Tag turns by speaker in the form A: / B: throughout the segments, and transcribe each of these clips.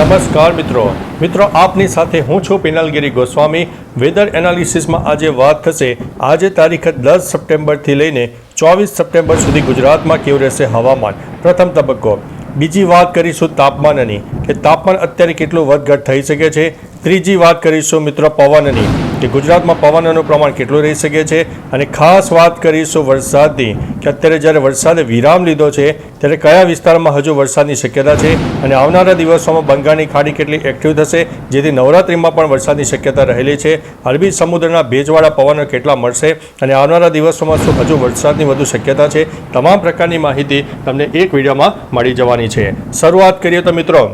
A: નમસ્કાર મિત્રો. મિત્રો, આપની સાથે હું છું પિનલગીરી ગોસ્વામી. વેધર એનાલિસિસમાં આજે વાત થશે. આજે તારીખ દસ સપ્ટેમ્બરથી લઈને ચોવીસ સપ્ટેમ્બર સુધી ગુજરાતમાં કેવું રહેશે હવામાન? પ્રથમ તબક્કો. બીજી વાત કરીશું તાપમાનની, કે તાપમાન અત્યારે કેટલું વધઘટ થઈ શકે છે? ત્રીજી વાત કરીશું મિત્રો પવનની. કે ગુજરાતમાં પવનનું પ્રમાણ કેટલું રહી શકે છે? અને ખાસ વાત કરીશું વરસાદની, કે અત્યારે જ્યારે વરસાદે વિરામ લીધો છે, ત્યારે કયા વિસ્તારમાં હજુ વરસાદની શક્યતા છે? અને આવનારા દિવસોમાં બંગાળની ખાડી કેટલી એક્ટિવ થશે, જેથી નવરાત્રિમાં પણ વરસાદની શક્યતા રહેલી છે? અરબી સમુદ્રના ભેજવાળા પવનો કેટલા મળશે? અને આવનારા દિવસોમાં શું હજુ વરસાદની વધુ શક્યતા છે? તમામ પ્રકારની માહિતી તમને એક વિડીયોમાં મળી જવાની છે. શરૂઆત કરીએ તો મિત્રો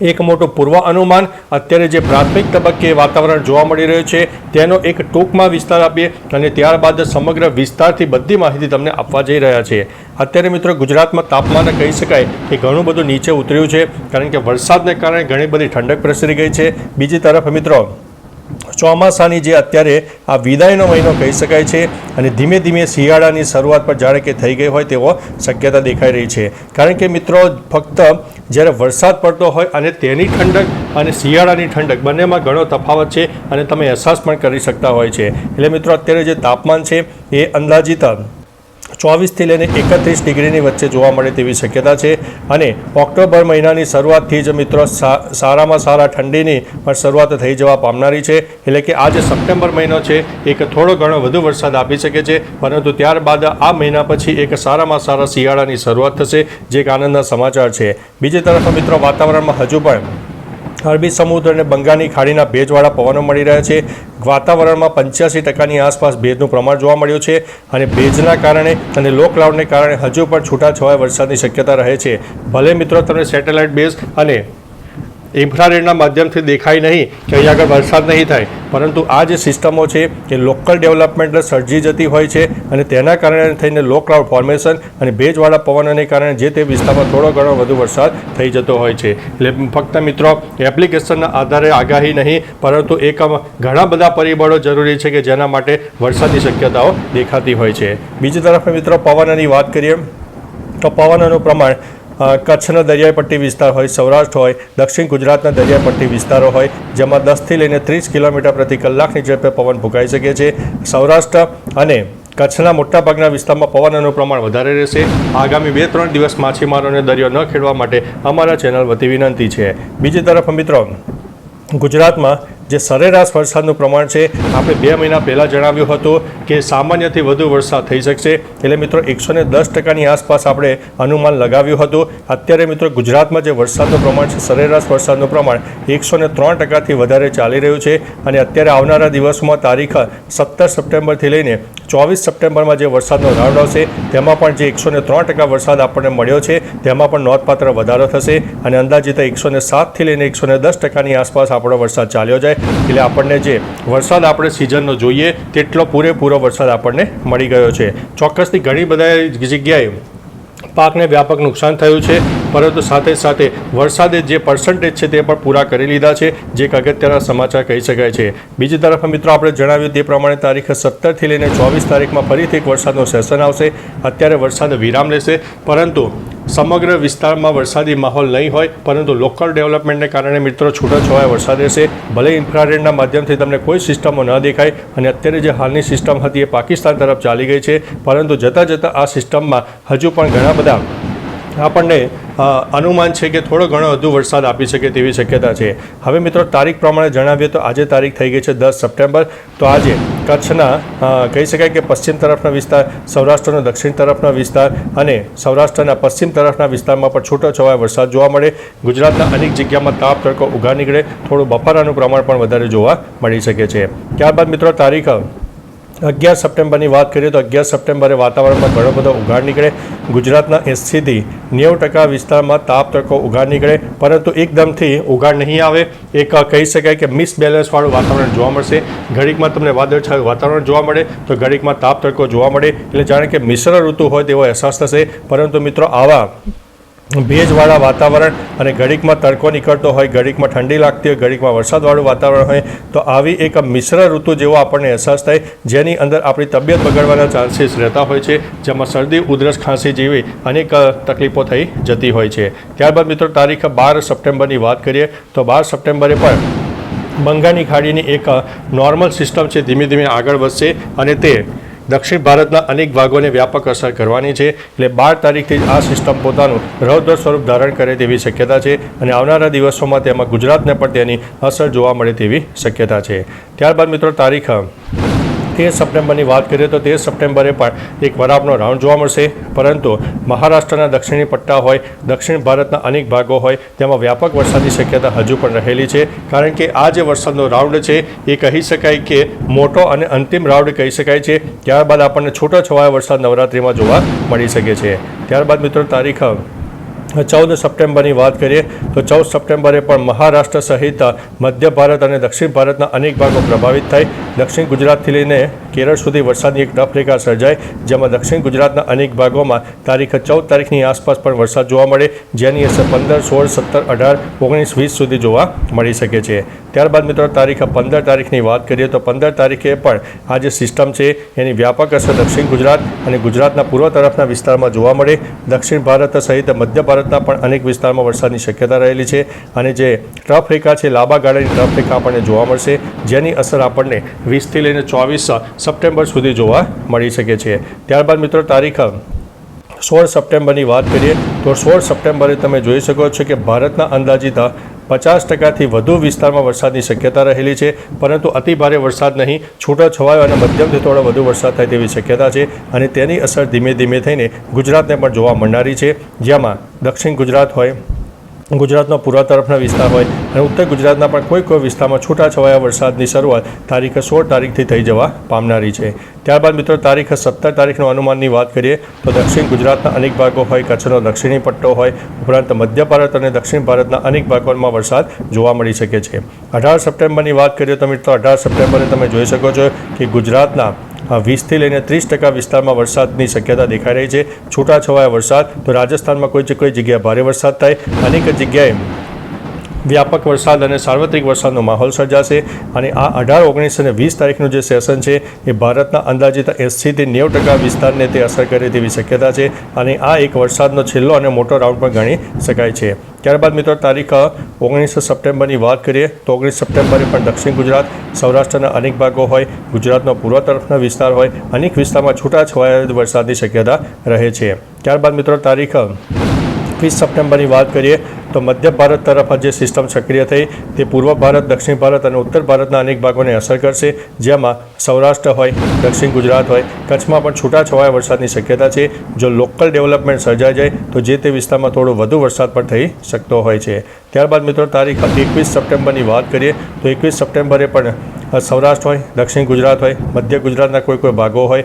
A: એક મોટું પૂર્વ અનુમાન અત્યારે જે પ્રાથમિક તબક્કે વાતાવરણ જોવા મળી રહ્યું છે, તેનો એક ટૂંકમાં વિસ્તાર આપીએ અને ત્યારબાદ સમગ્ર વિસ્તારથી બધી માહિતી તમને આપવા જઈ રહ્યા છે અત્યારે મિત્રો ગુજરાતમાં તાપમાન કહી શકાય કે ઘણું બધું નીચે ઉતર્યું છે, કારણ કે વરસાદને કારણે ઘણી બધી ઠંડક પ્રસરી ગઈ છે. બીજી તરફ મિત્રો ચોમાસાની જે અત્યારે આ વિદાયનો મહિનો કહી શકાય છે અને ધીમે ધીમે શિયાળાની શરૂઆત પર જાણે કે થઈ ગઈ હોય તેવો શક્યતા દેખાઈ રહી છે. કારણ કે મિત્રો, ફક્ત જ્યારે વરસાદ પડતો હોય અને તેની ઠંડક અને શિયાળાની ઠંડક બંનેમાં ઘણો તફાવત છે અને તમે અહેસાસ પણ કરી શકતા હોય છે. એટલે મિત્રો, અત્યારે જે તાપમાન છે એ અંદાજિત ચોવીસથી લઈને એકત્રીસ ડિગ્રીની વચ્ચે જોવા મળે તેવી શક્યતા છે. અને ઓક્ટોબર મહિનાની શરૂઆતથી જ મિત્રો સારામાં સારા ઠંડીની પણ શરૂઆત થઈ જવા પામનારી છે. એટલે કે આ જે સપ્ટેમ્બર મહિનો છે, એક થોડો ઘણો વધુ વરસાદ આપી શકે છે. પરંતુ ત્યારબાદ આ મહિના પછી એક સારામાં સારા શિયાળાની શરૂઆત થશે, જે એક આનંદના સમાચાર છે. બીજી તરફ મિત્રો વાતાવરણમાં હજુ પણ અરબી સમુદ્ર અને બંગાળની ખાડીના ભેજવાળા પવનો મળી રહ્યા છે. વાતાવરણમાં પંચ્યાસી ટકાની આસપાસ ભેજનું પ્રમાણ જોવા મળ્યું છે અને ભેજના કારણે અને લો ક્લાઉડને કારણે હજુ પણ છૂટાછવાયા વરસાદની શક્યતા રહે છે. ભલે મિત્રો, તમને સેટેલાઇટ બેઝ અને ઇન્ફ્રારેડના માધ્યમથી દેખાય નહીં કે અહીંયા આગળ વરસાદ નહીં થાય. પરંતુ આ જે સિસ્ટમો છે, એ લોકલ ડેવલપમેન્ટ સર્જી જતી હોય છે અને તેના કારણે થઈને લો ક્લાઉડ ફોર્મેશન અને ભેજવાળા પવનોને કારણે જે તે વિસ્તારમાં થોડો ઘણો વધુ વરસાદ થઈ જતો હોય છે. એટલે ફક્ત મિત્રો, એપ્લિકેશનના આધારે આગાહી નહીં, પરંતુ એક ઘણા બધા પરિબળો જરૂરી છે કે જેના માટે વરસાદની શક્યતાઓ દેખાતી હોય છે. બીજી તરફ મિત્રો, પવનની વાત કરીએ, તો પવનનું પ્રમાણ કચ્છનો દરિયાઈ પટ્ટી વિસ્તાર હોય, સૌરાષ્ટ્ર હોય, દક્ષિણ ગુજરાતના દરિયાઈ પટ્ટી વિસ્તારો હોય, જેમાં દસથી લઈને ત્રીસ કિલોમીટર પ્રતિ કલાકની ઝડપે પવન ફૂંકાઈ શકે છે. સૌરાષ્ટ્ર અને કચ્છના મોટાભાગના વિસ્તારમાં પવનનું પ્રમાણ વધારે રહેશે. આગામી બે ત્રણ દિવસ માછીમારોને દરિયો ન ખેડવા માટે અમારા ચેનલ વતી વિનંતી છે. બીજી તરફ મિત્રો, ગુજરાતમાં જે સરેરાશ વરસાદનું પ્રમાણ છે, આપણે બે મહિના પહેલાં જણાવ્યું હતું કે સામાન્યથી વધુ વરસાદ થઈ શકશે. એટલે મિત્રો એકસો ને દસ ટકાની આસપાસ આપણે અનુમાન લગાવ્યું હતું. અત્યારે મિત્રો, ગુજરાતમાં જે વરસાદનું પ્રમાણ છે, સરેરાશ વરસાદનું પ્રમાણ એકસો ને ત્રણ ટકાથી વધારે ચાલી રહ્યું છે. અને અત્યારે આવનારા દિવસોમાં તારીખ સત્તર સપ્ટેમ્બરથી લઈને ચોવીસ સપ્ટેમ્બરમાં જે વરસાદનો રાઉન્ડ આવશે, તેમાં પણ જે એકસો ત્રણ ટકા વરસાદ આપણને મળ્યો છે, તેમાં પણ નોંધપાત્ર વધારો થશે અને અંદાજિત એકસો ને સાતથી લઈને એકસો ને દસ ટકાની આસપાસ આપણો વરસાદ ચાલ્યો જાય. એટલે આપણને જે વરસાદ આપણે સિઝનનો જોઈએ, તેટલો પૂરેપૂરો વરસાદ આપણને મળી ગયો છે. ચોક્કસથી ઘણી બધા જગ્યાએ પાકને વ્યાપક નુકસાન થયું છે. પરંતુ સાથે સાથે વરસાદે જે પર્સન્ટેજ છે તે પણ પૂરા કરી લીધા છે, જે એક અગત્યના સમાચાર કહી શકાય છે. બીજી તરફ મિત્રો, આપણે જણાવ્યું તે પ્રમાણે તારીખ સત્તરથી લઈને ચોવીસ તારીખમાં ફરીથી એક વરસાદનો સેશન આવશે. અત્યારે વરસાદ વિરામ લેશે. પરંતુ સમગ્ર વિસ્તારમાં વરસાદી માહોલ નહીં હોય, પરંતુ લોકલ ડેવલપમેન્ટને કારણે મિત્રો છૂટાછવાયા વરસાદ રહેશે. ભલે ઇન્ફ્રારેડના માધ્યમથી તમને કોઈ સિસ્ટમો ન દેખાય, અને અત્યારે જે હાલની સિસ્ટમ હતી એ પાકિસ્તાન તરફ ચાલી ગઈ છે, પરંતુ જતાં જતાં આ સિસ્ટમમાં હજુ પણ ઘણા બધા આપણને અનુમાન છે કે થોડો ઘણો વધુ વરસાદ આપી શકે તેવી શક્યતા છે. હવે મિત્રો, તારીખ પ્રમાણે જણાવીએ તો આજે તારીખ થઈ ગઈ છે દસ સપ્ટેમ્બર. તો આજે કચ્છના કહી શકાય કે પશ્ચિમ તરફના વિસ્તાર, સૌરાષ્ટ્રનો દક્ષિણ તરફના વિસ્તાર અને સૌરાષ્ટ્રના પશ્ચિમ તરફના વિસ્તારમાં પણ છૂટો છવાયો વરસાદ જોવા મળે. ગુજરાતના અનેક જગ્યામાં તાપ તડકો ઉઘા નીકળે. થોડું બફારાનું પ્રમાણ પણ વધારે જોવા મળી શકે છે. ત્યારબાદ મિત્રો તારીખ અગિયાર સપ્ટેમ્બરની વાત કરીએ તો અગિયાર સપ્ટેમ્બરે વાતાવરણમાં ઘણો બધો ઉઘાડ નીકળે. ગુજરાતના એંસીથી નેવું ટકા વિસ્તારમાં તાપ તડકો ઉઘાડ નીકળે, પરંતુ એકદમથી ઉઘાડ નહીં આવે. એક કહી શકાય કે મિસબેલેન્સવાળું વાતાવરણ જોવા મળશે. ઘડીકમાં તમને વાદળછાયું વાતાવરણ જોવા મળે તો ઘડીકમાં તાપ તડકો જોવા મળે. એટલે જાણે કે મિશ્ર ઋતુ હોય તેવો અહેસાસ થશે. પરંતુ મિત્રો, આવા ભેજવાળા વાતાવરણ અને ઘડીકમાં તડકો નીકળતો હોય, ઘડીકમાં ઠંડી લાગતી હોય, ઘડીકમાં વરસાદવાળું વાતાવરણ હોય, તો આવી એક મિશ્ર ઋતુ જેવો આપણને અહેસાસ થાય, જેની અંદર આપણી તબિયત બગડવાના ચાન્સીસ રહેતા હોય છે, જેમાં શરદી, ઉધરસ, ખાંસી જેવી અનેક તકલીફો થઈ જતી હોય છે. ત્યારબાદ મિત્રો, તારીખ બાર સપ્ટેમ્બરની વાત કરીએ, તો બાર સપ્ટેમ્બરે પણ બંગાળની ખાડીની એક નોર્મલ સિસ્ટમ છે, ધીમે ધીમે આગળ વધશે અને તે દક્ષિણ ભારતના અનેક ભાગોને વ્યાપક અસર કરવાની છે એટલે બાર તારીખથી જ આ સિસ્ટમ પોતાનું રૌદ્ર સ્વરૂપ ધારણ કરે તેવી શક્યતા છે અને આવનારા દિવસોમાં તેમાં ગુજરાતને પણ તેની અસર જોવા મળે તેવી શક્યતા છે. ત્યારબાદ મિત્રો તારીખ તેર સપ્ટેમ્બરની વાત કરીએ તો તેર સપ્ટેમ્બરે પણ એક વરાપનો રાઉન્ડ જોવા મળશે. પરંતુ મહારાષ્ટ્રના દક્ષિણી પટ્ટા હોય, દક્ષિણ ભારતના અનેક ભાગો હોય, તેમાં વ્યાપક વરસાદની શક્યતા હજુ પણ રહેલી છે. કારણ કે આ જે વરસાદનો રાઉન્ડ છે, એ કહી શકાય કે મોટો અને અંતિમ રાઉન્ડ કહી શકાય છે. ત્યારબાદ આપણને છૂટો છવાયો વરસાદ નવરાત્રિમાં જોવા મળી શકે છે. ત્યારબાદ મિત્રો, તારીખ ચૌદ સપ્ટેમ્બરની વાત કરીએ તો ચૌદ સપ્ટેમ્બરે પણ મહારાષ્ટ્ર સહિત મધ્ય ભારત અને દક્ષિણ ભારતના અનેક ભાગો પ્રભાવિત થાય દક્ષિણ ગુજરાતથી લઈને કેરળ સુધી વરસાદની એક રફરેખા સર્જાય જેમાં દક્ષિણ ગુજરાતના અનેક ભાગોમાં તારીખ ચૌદ તારીખની આસપાસ પણ વરસાદ જોવા મળે, જેની અસર પંદર, સોળ, સત્તર, અઢાર, ઓગણીસ, વીસ સુધી જોવા મળી શકે છે. ત્યારબાદ મિત્રો તારીખ પંદર તારીખની વાત કરીએ તો પંદર તારીખે પણ આ જે સિસ્ટમ છે, એની વ્યાપક અસર દક્ષિણ ગુજરાત અને ગુજરાતના પૂર્વ તરફના વિસ્તારમાં જોવા મળે. દક્ષિણ ભારત સહિત મધ્ય ભારતના પણ અનેક વિસ્તારમાં વરસાદની શક્યતા રહેલી છે અને જે ટ્રફ રેખા છે, લાંબા ગાળાની ટ્રફ રેખા આપણને જોવા મળશે, જેની અસર આપણને વીસથી લઈને ચોવીસ સપ્ટેમ્બર સુધી જોવા મળી શકે છે. ત્યારબાદ મિત્રો, તારીખ સોળ સપ્ટેમ્બરની વાત કરીએ, તો સોળ સપ્ટેમ્બરે તમે જોઈ શકો છો કે ભારતના અંદાજિત પચાસ ટકાથી વધુ વિસ્તારમાં વરસાદની શક્યતા રહેલી છે, પરંતુ અતિ ભારે વરસાદ નહીં, છૂટોછવાયો અને મધ્યમથી થોડો વધુ વરસાદ થાય તેવી શક્યતા છે અને તેની અસર ધીમે ધીમે થઈને ગુજરાતને પણ જોવા મળનારી છે. જેમાં દક્ષિણ ગુજરાત હોય ગુજરાતનો પૂર્વ તરફના વિસ્તાર હોય. અને ઉત્તર ગુજરાતના પણ કોઈ કોઈ વિસ્તારમાં છૂટાછવાયા વરસાદની શરૂઆત તારીખ સોળ તારીખથી થઈ જવા પામનારી છે. ત્યારબાદ મિત્રો તારીખ સત્તર તારીખનો અનુમાનની વાત કરીએ તો દક્ષિણ ગુજરાતના અનેક ભાગો હોય, કચ્છનો દક્ષિણી પટ્ટો હોય, ઉપરાંત મધ્ય ભારત અને દક્ષિણ ભારતના અનેક ભાગોમાં વરસાદ જોવા મળી શકે છે. અઢાર સપ્ટેમ્બરની વાત કરીએ તો મિત્રો અઢાર સપ્ટેમ્બરે તમે જોઈ શકો છો કે ગુજરાતના વીસથી લઈને ત્રીસ ટકા વિસ્તારમાં વરસાદની શક્યતા દેખાઈ રહી છે. છૂટાછવાયા વરસાદ, તો રાજસ્થાનમાં કોઈ કોઈ જગ્યાએ ભારે વરસાદ થાય. અનેક જગ્યાએ વ્યાપક વરસાદ અને સાર્વત્રિક વરસાદનો માહોલ સર્જાશે અને આ અઢાર, ઓગણીસ અને વીસ તારીખનું જે સેશન છે, એ ભારતના અંદાજિત એંસીથી નેવું ટકા વિસ્તારને તે અસર કરે તેવી શક્યતા છે અને આ એક વરસાદનો છેલ્લો અને મોટો રાઉન્ડ પણ ગણી શકાય છે. ત્યારબાદ મિત્રો, તારીખ ઓગણીસ સપ્ટેમ્બરની વાત કરીએ, તો ઓગણીસ સપ્ટેમ્બરે પણ દક્ષિણ ગુજરાત, સૌરાષ્ટ્રના અનેક ભાગો હોય, ગુજરાતનો પૂર્વ તરફનો વિસ્તાર હોય, અનેક વિસ્તારમાં છૂટાછવાયા વરસાદની શક્યતા રહે છે. ત્યારબાદ મિત્રો, તારીખ વીસ સપ્ટેમ્બરની વાત કરીએ તો મધ્ય ભારત તરફ જે સિસ્ટમ સક્રિય થઈ. તે પૂર્વ ભારત, દક્ષિણ ભારત અને ઉત્તર ભારતના અનેક ભાગોને અસર કરશે, જેમાં સૌરાષ્ટ્ર હોય, દક્ષિણ ગુજરાત હોય. કચ્છમાં પણ છૂટાછવાયા વરસાદની શક્યતા છે. જો લોકલ ડેવલપમેન્ટ સર્જાઈ જાય, તો જે તે વિસ્તારમાં થોડો વધુ વરસાદ પણ થઈ શકતો હોય છે. ત્યારબાદ મિત્રો, તારીખ એકવીસ સપ્ટેમ્બરની વાત કરીએ, તો એકવીસ સપ્ટેમ્બરે પણ સૌરાષ્ટ્ર હોય, દક્ષિણ ગુજરાત હોય, મધ્ય ગુજરાતના કોઈ કોઈ ભાગો હોય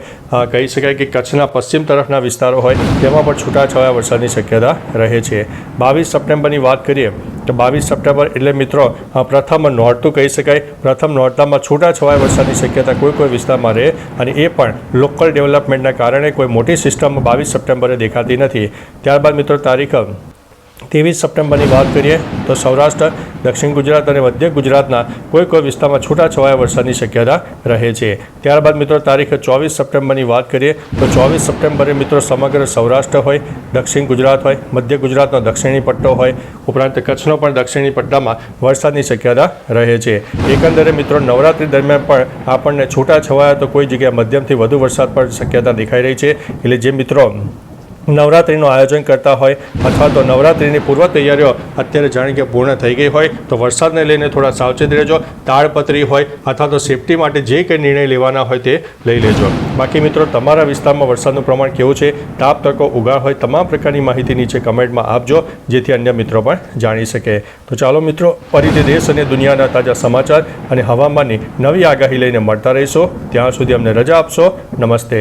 A: કહી શકાય કે કચ્છના પશ્ચિમ તરફના વિસ્તારો હોય, તેમાં પણ છૂટાછવાયા વરસાદની શક્યતા રહે છે. બાવીસ સપ્ટેમ્બરની વાત કરીએ, તો બાવીસ સપ્ટેમ્બર એટલે મિત્રો પ્રથમ નોરતું કહી શકાય. પ્રથમ નોરતામાં છૂટાછવાયા વરસાદની શક્યતા કોઈ કોઈ વિસ્તારમાં રહે અને એ પણ લોકલ ડેવલપમેન્ટના કારણે કોઈ મોટી સિસ્ટમ બાવીસ સપ્ટેમ્બરે દેખાતી નથી. ત્યારબાદ મિત્રો તારીખ ત્રેવીસ સપ્ટેમ્બરની વાત કરીએ તો સૌરાષ્ટ્ર, દક્ષિણ ગુજરાત અને મધ્ય ગુજરાતના કોઈ કોઈ વિસ્તારમાં છૂટાછવાયા વરસાદની શક્યતા રહે છે. ત્યારબાદ મિત્રો તારીખ ચોવીસ સપ્ટેમ્બરની વાત કરીએ તો ચોવીસ સપ્ટેમ્બરે મિત્રો સમગ્ર સૌરાષ્ટ્ર હોય, દક્ષિણ ગુજરાત હોય, મધ્ય ગુજરાતનો દક્ષિણી પટ્ટો હોય, ઉપરાંત કચ્છનો પણ દક્ષિણી પટ્ટામાં વરસાદની શક્યતા રહે છે. એકંદરે મિત્રો નવરાત્રિ દરમિયાન પણ આપણને છૂટાછવાયા તો કોઈ જગ્યાએ મધ્યમથી વધુ વરસાદ પણ શક્યતા દેખાઈ રહી છે. એટલે જે મિત્રો નવરાત્રિનું આયોજન કરતા હોય અથવા તો નવરાત્રિની પૂર્વ તૈયારીઓ અત્યારે જાણે કે પૂર્ણ થઈ ગઈ હોય, તો વરસાદને લઈને થોડા સાવચેત રહેજો. તાળપત્રી હોય અથવા તો સેફટી માટે જે કંઈ નિર્ણય લેવાના હોય તે લઈ લેજો. બાકી મિત્રો, તમારા વિસ્તારમાં વરસાદનું પ્રમાણ કેવું છે? તાપ તકો ઉગાડ હોય તમામ પ્રકારની માહિતી નીચે કમેન્ટમાં આપજો, જેથી અન્ય મિત્રો પણ જાણી શકે. તો ચાલો મિત્રો, ફરીથી દેશ અને દુનિયાના તાજા સમાચાર અને હવામાનની નવી આગાહી લઈને મળતા રહીશું. ત્યાં સુધી અમને રજા આપશો. નમસ્તે.